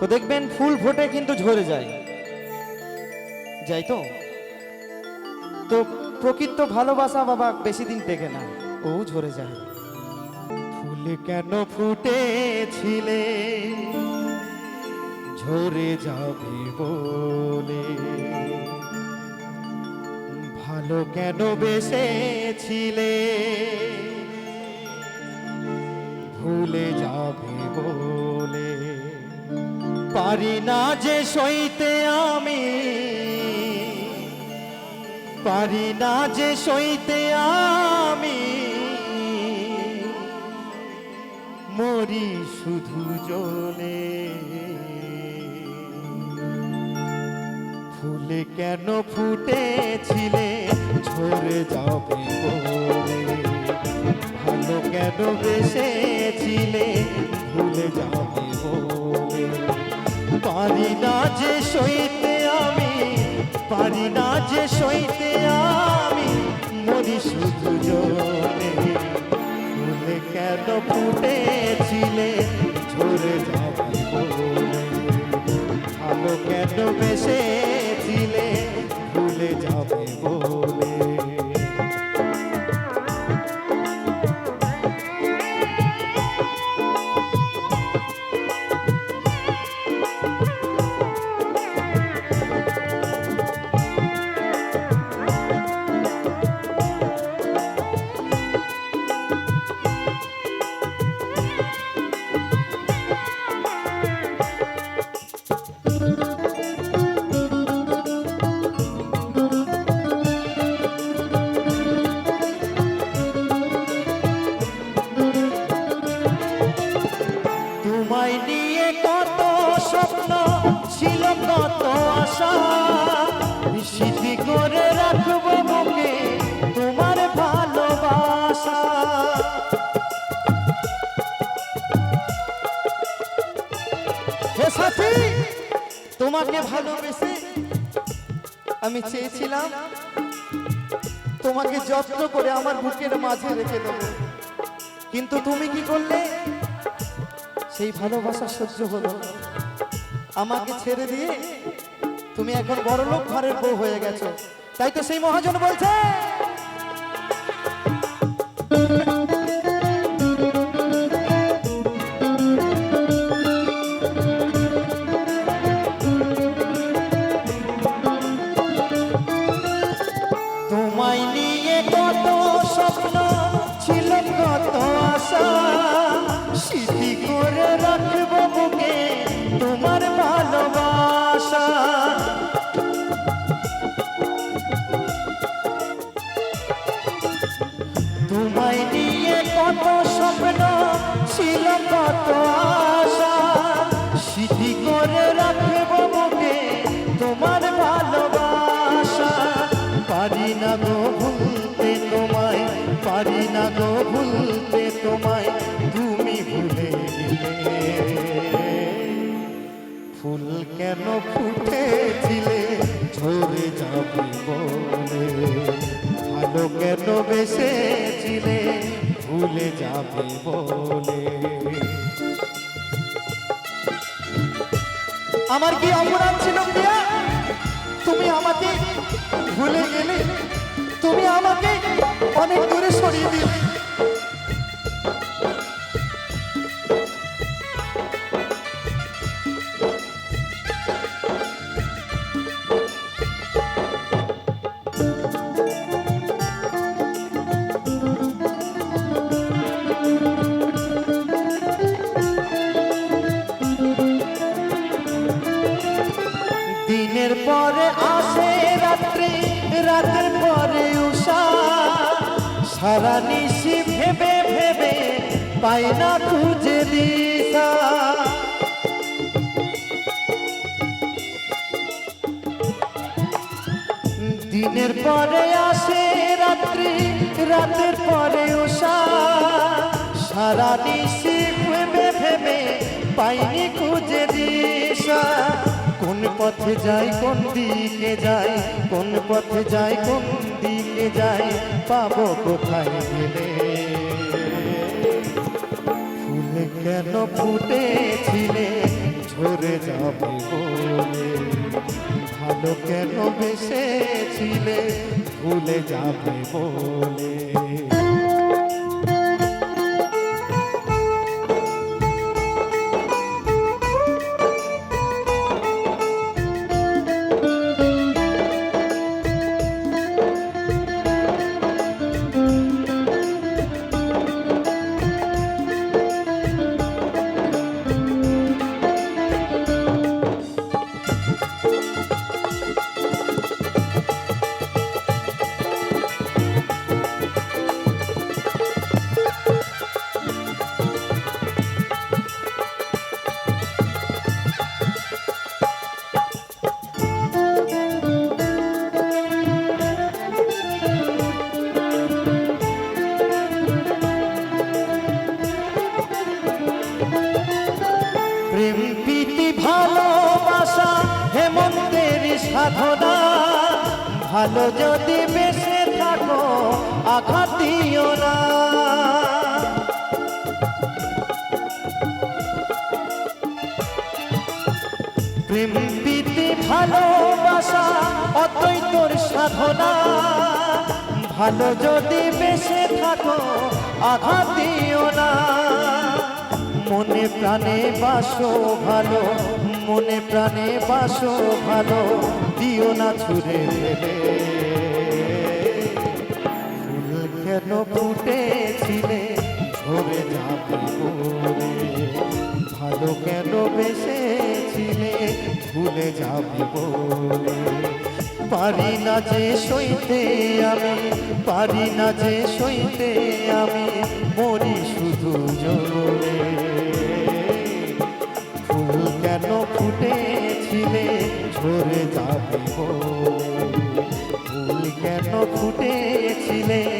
তো দেখবেন ফুল ফোটে কিন্তু ঝরে যায়। যাই তো? তো প্রকৃত ভালোবাসা বাবা বেশি দিন টেকে না, ও ঝরে যায়। ফুল কেন ফুটেছিলে? ঝরে যাবে বলে। ভালো কেন বেসেছিলে? ভুলে যাবে বলে। পারি না যে সইতে আমি। পারি না যে সইতে আমি। মরি শুধু জলে। ফুলে কেন ফুটেছিলে? ঝরে যাবে ভালো কেন বেসেছিলে? পারি না যে সইতে আমি, পারি না যে সইতে আমি। মরি শুধু জলে কেন ফুটেছিলে? ঝরে যাবে স্বপ্ন ছিল কত আশা। স্মৃতি করে রাখব বুকে তোমার ভালোবাসা। সাথী, তোমাকে ভালোবেসে আমি চেয়েছিলাম তোমাকে যত্ন করে আমার বুকের মাঝে রেখে দেবো। কিন্তু তুমি কি করলে? সেই ভালোবাসা সহ্য হলো না। আমাকে ছেড়ে দিয়ে তুমি এখন বড়লোক ঘরের বউ হয়ে গেছো। তাই তো সেই মহাজন বলছে তোমায় নিয়ে কত স্বপ্ন ছিল, কত আশা। স্মৃতি করে রাখব বুকে তোমার ভালোবাসা। পারি না গো ভুলতে তোমায়, পারি না গো ভুলতে তোমায়, তুমি ভুলে ফুল কেন ফুটেছিলে, ঝরে যাবে কেন বেসেছিলে? ভুলে যাবে বলে। আমার কি অপরাধ ছিল তুমি আমাকে ভুলে গেলে? তুমি আমাকে সারা নিশি ভেবে ভেবে পাই না খুঁজে দিশা। দিনের পরে আসে রাত্রি, রাতের পরে উষা সারা নিশি ভেবে ভেবে পাইনি খুঁজে দিশা। কোন পথে যাই, কোন দিকে যাই, কোন পথে যাই, কোন দিকে যাই, পাবো কোথায় গেলে? ফুল কেন ফুটেছিলে, ঝরে যাবে ভালো কেন বেসেছিলে ভুলে যাবে বলে ভালো যদি বেসে থাকো, আঘাত দিও না। প্রেম প্রীতি, ভালোবাসা অতই তোর সাধনা। ভালো যদি বেসে থাকো, আঘাত দিও না। মনে প্রাণে বাসো ভালো, মনে প্রাণে বাসো ভালো, দিও ছুড়ে ফুল কেন ফুটেছিলে? ঝরে যাবে ভালো কেন বেসেছিলে? ভুলে যাবে বলে পারি না যে সইতে আমি, পারি না যে সইতে আমি, মরি শুধু জোরে ফুল কেন ফুটেছিলে? করে যাবি। বলে কেন ফুটেছিলেন?